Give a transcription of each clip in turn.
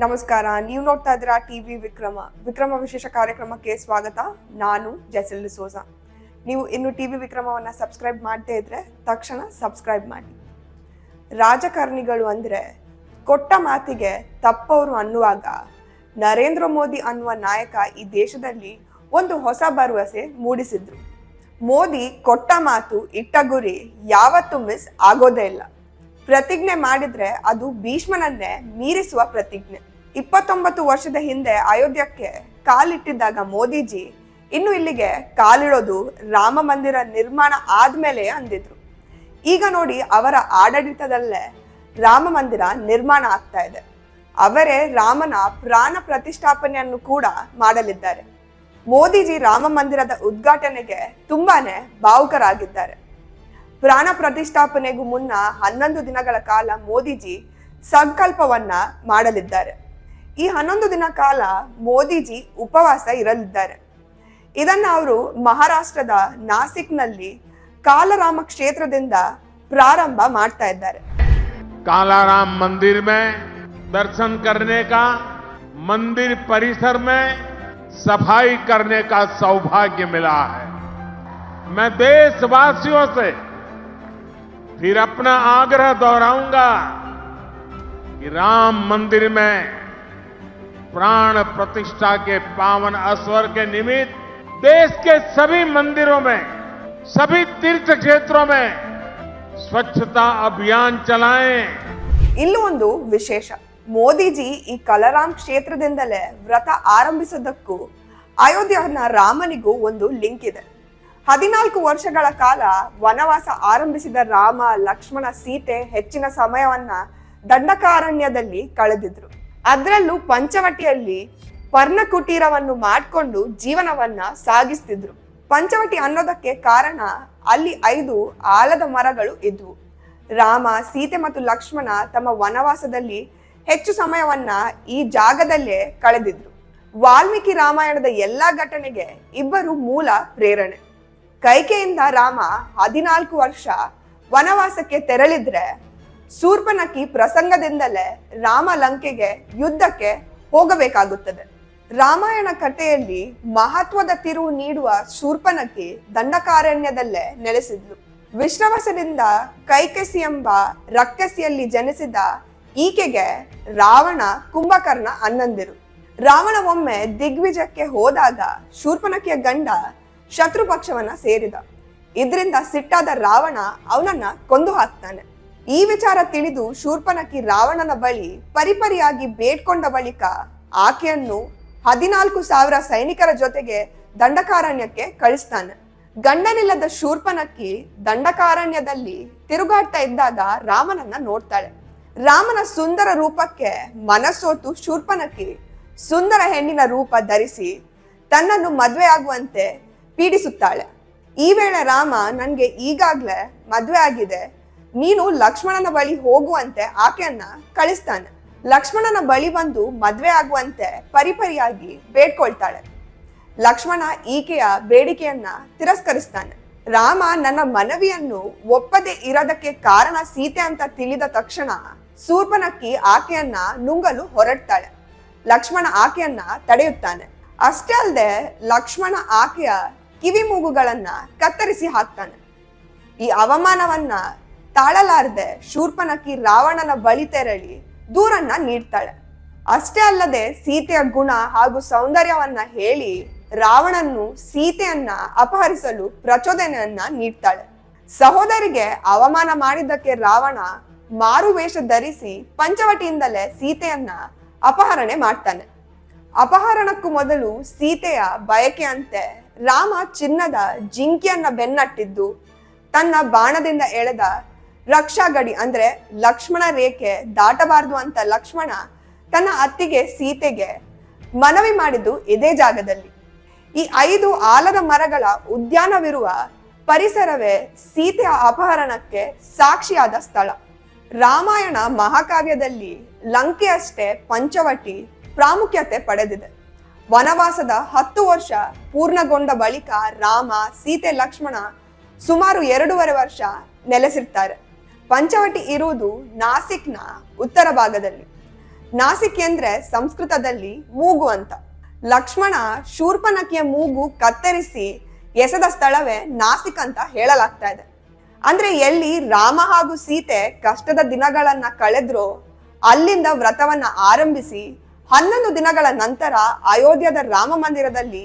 ನಮಸ್ಕಾರ. ನೀವು ನೋಡ್ತಾ ಇದ್ದೀರಾ ಟಿವಿ ವಿಕ್ರಮ. ವಿಕ್ರಮ ವಿಶೇಷ ಕಾರ್ಯಕ್ರಮಕ್ಕೆ ಸ್ವಾಗತ. ನಾನು ಜೆಸಿಲ್ ಸೋಜ. ನೀವು ಇನ್ನು ಟಿವಿ ವಿಕ್ರಮವನ್ನ ಸಬ್ಸ್ಕ್ರೈಬ್ ಮಾಡದೇ ಇದ್ರೆ ತಕ್ಷಣ ಸಬ್ಸ್ಕ್ರೈಬ್ ಮಾಡಿ. ರಾಜಕಾರಣಿಗಳು ಅಂದ್ರೆ ಕೊಟ್ಟ ಮಾತಿಗೆ ತಪ್ಪವರು ಅನ್ನುವಾಗ ನರೇಂದ್ರ ಮೋದಿ ಅನ್ನುವ ನಾಯಕ ಈ ದೇಶದಲ್ಲಿ ಒಂದು ಹೊಸ ಭರವಸೆ ಮೂಡಿಸಿದ್ರು. ಮೋದಿ ಕೊಟ್ಟ ಮಾತು ಇಟ್ಟ ಗುರಿ ಯಾವತ್ತೂ ಮಿಸ್ ಆಗೋದೇ ಇಲ್ಲ. ಪ್ರತಿಜ್ಞೆ ಮಾಡಿದ್ರೆ ಅದು ಭೀಷ್ಮನನ್ನೇ ಮೀರಿಸುವ ಪ್ರತಿಜ್ಞೆ. ಇಪ್ಪತ್ತೊಂಬತ್ತು ವರ್ಷದ ಹಿಂದೆ ಅಯೋಧ್ಯಕ್ಕೆ ಕಾಲಿಟ್ಟಿದ್ದಾಗ ಮೋದಿಜಿ ಇನ್ನು ಇಲ್ಲಿಗೆ ಕಾಲಿಡೋದು ರಾಮ ಮಂದಿರ ನಿರ್ಮಾಣ ಆದ್ಮೇಲೆ ಅಂದಿದ್ರು. ಈಗ ನೋಡಿ ಅವರ ಆಡಳಿತದಲ್ಲೇ ರಾಮ ಮಂದಿರ ನಿರ್ಮಾಣ ಆಗ್ತಾ ಇದೆ. ಅವರೇ ರಾಮನ ಪ್ರಾಣ ಪ್ರತಿಷ್ಠಾಪನೆಯನ್ನು ಕೂಡ ಮಾಡಲಿದ್ದಾರೆ. ಮೋದಿಜಿ ರಾಮ ಮಂದಿರದ ಉದ್ಘಾಟನೆಗೆ ತುಂಬಾನೇ ಭಾವುಕರಾಗಿದ್ದಾರೆ. ಪ್ರಾಣ ಪ್ರತಿಷ್ಠಾಪನೆಗೂ ಮುನ್ನ ಹನ್ನೊಂದು ದಿನಗಳ ಕಾಲ ಮೋದಿಜಿ ಸಂಕಲ್ಪವನ್ನ ಮಾಡಲಿದ್ದಾರೆ ಈ ಹನ್ನೊಂದು ದಿನ ಕಾಲ ಮೋದಿಜಿ ಉಪವಾಸ ಇರಲಿದ್ದಾರೆ ಇದನ್ನ ಅವರು ಮಹಾರಾಷ್ಟ್ರದ ನಾಸಿಕ್ನಲ್ಲಿ ಕಾಲರಾಮ ಕ್ಷೇತ್ರದಿಂದ ಪ್ರಾರಂಭ ಮಾಡ್ತಾ ಇದ್ದಾರೆ कालाराम मंदिर में दर्शन करने का मंदिर परिसर में सफाई करने का सौभाग्य मिला है मैं देशवासियों से फिर अपना आग्रह दोहराऊंगा कि राम मंदिर में प्राण प्रतिष्ठा के पावन अवसर के निमित्त देश के सभी मंदिरों में सभी तीर्थ क्षेत्रों में स्वच्छता अभियान चलाएं ಇಲ್ಲೂ ಒಂದು ವಿಶೇಷ ಮೋದಿಜಿ ಈ ಕಲರಾಮ್ ಕ್ಷೇತ್ರದಿಂದಲೇ ವ್ರತ ಆರಂಭಿಸೋದಕ್ಕೂ ಅಯೋಧ್ಯನ ರಾಮನಿಗೂ ಒಂದು ಲಿಂಕ್ ಇದೆ ಹದಿನಾಲ್ಕು ವರ್ಷಗಳ ಕಾಲ ವನವಾಸ ಆರಂಭಿಸಿದ ರಾಮ, ಲಕ್ಷ್ಮಣ ಸೀತೆ ಹೆಚ್ಚಿನ ಸಮಯವನ್ನ ದಂಡಕಾರಣ್ಯದಲ್ಲಿ ಕಳೆದಿದ್ರು. ಅದರಲ್ಲೂ ಪಂಚವಟಿಯಲ್ಲಿ ಪರ್ಣಕುಟೀರವನ್ನು ಮಾಡಿಕೊಂಡು ಜೀವನವನ್ನ ಸಾಗಿಸ್ತಿದ್ರು. ಪಂಚವಟಿ ಅನ್ನೋದಕ್ಕೆ ಕಾರಣ ಅಲ್ಲಿ ಐದು ಆಲದ ಮರಗಳು ಇದ್ವು. ರಾಮ, ಸೀತೆ ಮತ್ತು ಲಕ್ಷ್ಮಣ ತಮ್ಮ ವನವಾಸದಲ್ಲಿ ಹೆಚ್ಚು ಸಮಯವನ್ನ ಈ ಜಾಗದಲ್ಲೇ ಕಳೆದಿದ್ರು. ವಾಲ್ಮೀಕಿ ರಾಮಾಯಣದ ಎಲ್ಲಾ ಘಟನೆಗೆ ಇಬ್ಬರು ಮೂಲ ಪ್ರೇರಣೆ. ಕೈಕೆಯಿಂದ ರಾಮ ಹದಿನಾಲ್ಕು ವರ್ಷ ವನವಾಸಕ್ಕೆ ತೆರಳಿದ್ರೆ ಶೂರ್ಪನಕಿ ಪ್ರಸಂಗದಿಂದಲೇ ರಾಮ ಲಂಕೆಗೆ ಯುದ್ಧಕ್ಕೆ ಹೋಗಬೇಕಾಗುತ್ತದೆ. ರಾಮಾಯಣ ಕಥೆಯಲ್ಲಿ ಮಹತ್ವದ ತಿರುವು ನೀಡುವ ಶೂರ್ಪನಕಿ ದಂಡಕಾರಣ್ಯದಲ್ಲೇ ನೆಲೆಸಿದ್ಲು. ವಿಶ್ರವಸದಿಂದ ಕೈಕಸಿ ಎಂಬ ರಕ್ಕಸಿಯಲ್ಲಿ ಜನಿಸಿದ ಈಕೆಗೆ ರಾವಣ ಕುಂಭಕರ್ಣ ಅನ್ನಂದಿರು. ರಾವಣ ಒಮ್ಮೆ ದಿಗ್ವಿಜಕ್ಕೆ ಹೋದಾಗ ಶೂರ್ಪನಕಿಯ ಗಂಡ ಶತ್ರು ಪಕ್ಷವನ್ನ ಸೇರಿದ. ಇದರಿಂದ ಸಿಟ್ಟಾದ ರಾವಣ ಅವನನ್ನ ಕೊಂದು ಹಾಕ್ತಾನೆ. ಈ ವಿಚಾರ ತಿಳಿದು ಶೂರ್ಪನಕ್ಕಿ ರಾವಣನ ಬಳಿ ಪರಿಪರಿಯಾಗಿ ಬೇಡ್ಕೊಂಡ ಬಳಿಕ ಆಕೆಯನ್ನು ಹದಿನಾಲ್ಕು ಸಾವಿರ ಸೈನಿಕರ ಜೊತೆಗೆ ದಂಡಕಾರಣ್ಯಕ್ಕೆ ಕಳಿಸ್ತಾನೆ. ಗಂಡನಿಲ್ಲದ ಶೂರ್ಪನಕ್ಕಿ ದಂಡಕಾರಣ್ಯದಲ್ಲಿ ತಿರುಗಾಡ್ತಾ ಇದ್ದಾಗ ರಾಮನನ್ನ ನೋಡ್ತಾಳೆ. ರಾಮನ ಸುಂದರ ರೂಪಕ್ಕೆ ಮನಸೋತು ಶೂರ್ಪನಕ್ಕಿ ಸುಂದರ ಹೆಣ್ಣಿನ ರೂಪ ಧರಿಸಿ, ತನ್ನನ್ನು ಮದುವೆ ಆಗುವಂತೆ ಪೀಡಿಸುತ್ತಾಳೆ. ಈ ವೇಳೆ ರಾಮ, ನನಗೆ ಈಗಾಗ್ಲೇ ಮದ್ವೆ ಆಗಿದೆ. ನೀನು ಲಕ್ಷ್ಮಣನ ಬಳಿ ಹೋಗುವಂತೆ ಆಕೆಯನ್ನ ಕಳಿಸ್ತಾನೆ. ಲಕ್ಷ್ಮಣನ ಬಳಿ ಬಂದು ಮದ್ವೆ ಆಗುವಂತೆ ಪರಿಪರಿಯಾಗಿ ಬೇಡ್ಕೊಳ್ತಾಳೆ. ಲಕ್ಷ್ಮಣ ಈಕೆಯ ಬೇಡಿಕೆಯನ್ನ ತಿರಸ್ಕರಿಸ್ತಾನೆ. ರಾಮ, ನನ್ನ ಮನವಿಯನ್ನು ಒಪ್ಪದೆ ಇರೋದಕ್ಕೆ ಕಾರಣ ಸೀತೆ ಅಂತ ತಿಳಿದ ತಕ್ಷಣ ಸೂರ್ಪನಕ್ಕಿ ಆಕೆಯನ್ನ ನುಂಗಲು ಹೊರಡ್ತಾಳೆ. ಲಕ್ಷ್ಮಣ ಆಕೆಯನ್ನ ತಡೆಯುತ್ತಾನೆ. ಅಷ್ಟೇ ಅಲ್ಲದೆ ಲಕ್ಷ್ಮಣ ಆಕೆಯ ಕಿವಿ ಮೂಗುಗಳನ್ನ ಕತ್ತರಿಸಿ ಹಾಕ್ತಾನೆ. ಈ ಅವಮಾನವನ್ನ ತಾಳಲಾರದೆ ಶೂರ್ಪನಕ್ಕಿ ರಾವಣನ ಬಳಿ ತೆರಳಿ ದೂರನ್ನ ನೀಡ್ತಾಳೆ. ಅಷ್ಟೇ ಅಲ್ಲದೆ ಸೀತೆಯ ಗುಣ ಹಾಗೂ ಸೌಂದರ್ಯವನ್ನ ಹೇಳಿ ರಾವಣನ್ನು ಸೀತೆಯನ್ನ ಅಪಹರಿಸಲು ಪ್ರಚೋದನೆಯನ್ನ ನೀಡ್ತಾಳೆ. ಸಹೋದರಿಗೆ ಅವಮಾನ ಮಾಡಿದ್ದಕ್ಕೆ ರಾವಣ ಮಾರು ವೇಷ ಧರಿಸಿ ಪಂಚವಟಿಯಿಂದಲೇ ಸೀತೆಯನ್ನ ಅಪಹರಣೆ ಮಾಡ್ತಾನೆ. ಅಪಹರಣಕ್ಕೂ ಮೊದಲು ಸೀತೆಯ ಬಯಕೆಯಂತೆ ರಾಮ ಚಿನ್ನದ ಜಿಂಕೆಯನ್ನ ಬೆನ್ನಟ್ಟಿದ್ದು, ತನ್ನ ಬಾಣದಿಂದ ಎಳೆದ ರಕ್ಷಾ ಗಡಿ ಅಂದ್ರೆ ಲಕ್ಷ್ಮಣ ರೇಖೆ ದಾಟಬಾರದು ಅಂತ ಲಕ್ಷ್ಮಣ ತನ್ನ ಅತ್ತಿಗೆ ಸೀತೆಗೆ ಮನವಿ ಮಾಡಿದ್ದು ಇದೇ ಜಾಗದಲ್ಲಿ. ಈ ಐದು ಆಲದ ಮರಗಳ ಉದ್ಯಾನವಿರುವ ಪರಿಸರವೇ ಸೀತೆಯ ಅಪಹರಣಕ್ಕೆ ಸಾಕ್ಷಿಯಾದ ಸ್ಥಳ. ರಾಮಾಯಣ ಮಹಾಕಾವ್ಯದಲ್ಲಿ ಲಂಕೆಯಷ್ಟೇ ಪಂಚವಟಿ ಪ್ರಾಮುಖ್ಯತೆ ಪಡೆದಿದೆ. ವನವಾಸದ ಹತ್ತು ವರ್ಷ ಪೂರ್ಣಗೊಂಡ ಬಳಿಕ ರಾಮ, ಸೀತೆ, ಲಕ್ಷ್ಮಣ ಸುಮಾರು ಎರಡೂವರೆ ವರ್ಷ ನೆಲೆಸಿರ್ತಾರೆ. ಪಂಚವಟಿ ಇರುವುದು ನಾಸಿಕ್ನ ಉತ್ತರ ಭಾಗದಲ್ಲಿ. ನಾಸಿಕ್ ಎಂದ್ರೆ ಸಂಸ್ಕೃತದಲ್ಲಿ ಮೂಗು ಅಂತ. ಲಕ್ಷ್ಮಣ ಶೂರ್ಪನಕಿಯ ಮೂಗು ಕತ್ತರಿಸಿ ಎಸೆದ ಸ್ಥಳವೇ ನಾಸಿಕ್ ಅಂತ ಹೇಳಲಾಗ್ತಾ ಇದೆ. ಅಂದ್ರೆ ಎಲ್ಲಿ ರಾಮ ಹಾಗೂ ಸೀತೆ ಕಷ್ಟದ ದಿನಗಳನ್ನ ಕಳೆದ್ರೋ ಅಲ್ಲಿಂದ ವ್ರತವನ್ನ ಆರಂಭಿಸಿ ಹನ್ನೊಂದು ದಿನಗಳ ನಂತರ ಅಯೋಧ್ಯದ ರಾಮ ಮಂದಿರದಲ್ಲಿ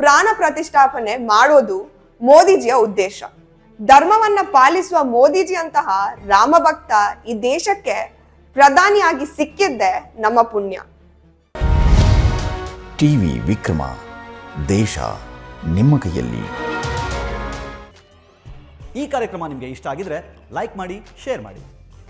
ಪ್ರಾಣ ಪ್ರತಿಷ್ಠಾಪನೆ ಮಾಡೋದು ಮೋದಿಜಿಯ ಉದ್ದೇಶ. ಧರ್ಮವನ್ನ ಪಾಲಿಸುವ ಮೋದಿಜಿಯಂತಹ ರಾಮಭಕ್ತ ಈ ದೇಶಕ್ಕೆ ಪ್ರಧಾನಿಯಾಗಿ ಸಿಕ್ಕಿದ್ದೆ ನಮ್ಮ ಪುಣ್ಯ. ಟಿವಿ ವಿಕ್ರಮ ದೇಶ ನಿಮ್ಮ ಕೈಯಲ್ಲಿ. ಈ ಕಾರ್ಯಕ್ರಮ ನಿಮಗೆ ಇಷ್ಟ ಆಗಿದ್ರೆ ಲೈಕ್ ಮಾಡಿ ಶೇರ್ ಮಾಡಿ.